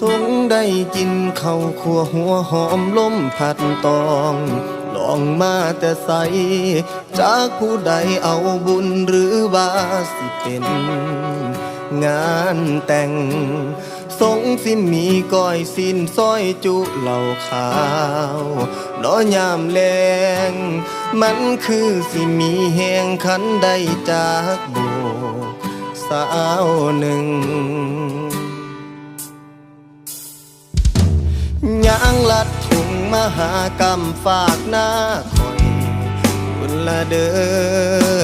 สงได้กินข้าวขัวหัวหอมล้มพัดตอง ลองมาแต่ใส จากผู้ใดเอาบุญหรือว่าสิเป็น งานแต่ง สงสิมีก้อยสิ้นซอยจุเหล่าขาวน้อยามแลงมันคือสิมีแหงขันได้จากโบสาวหนึ่ง ลัดถุงมหากรรมฝากหน้าคอยคุณละเด้อ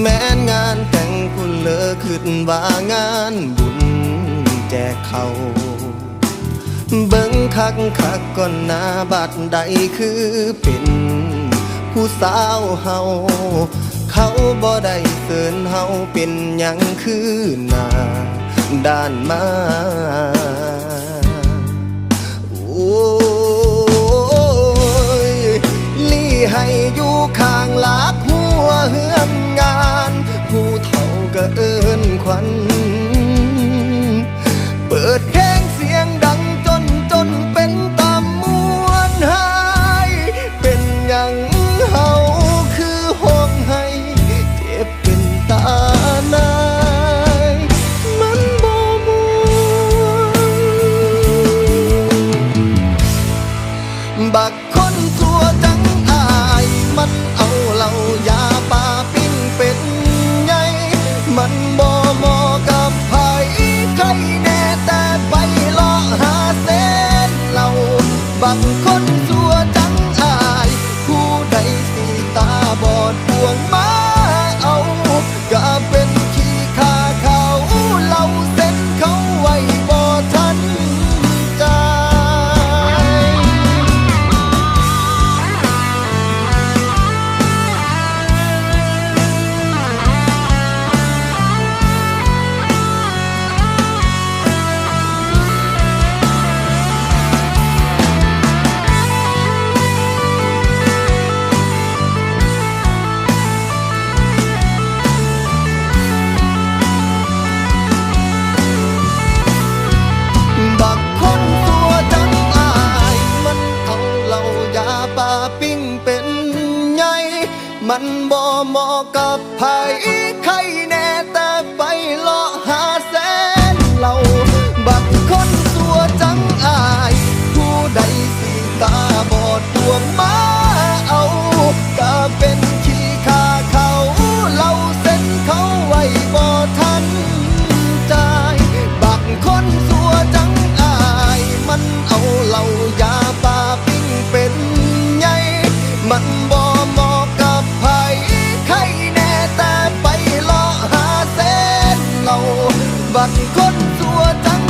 แม้นงานแต่งคุณเลอขึ้นว่างานบุญแจกเขาเบิ่งคักคักก่อนหน้าบัดใดคือเป็นผู้สาวเฮาเขาบ่ได้เสินเฮาเป็นหยังคือหน้าด้านมา บักคนตัวจัง มันบ่เหมาะกับไผใครแน่แต่ไปเลาะหาแสนเหล่าบักคนตัวจังอาย ผู้ใดสีตาบอดตัวมาเอาก็เป็นขี้ขาเขาเล่าเส้นเขาไว้บ่ทันใจบักคนตัวจังอาย มันเอาเหล่ายาปาปิ้งเป็นไงมัน บักคนตัวทั้ง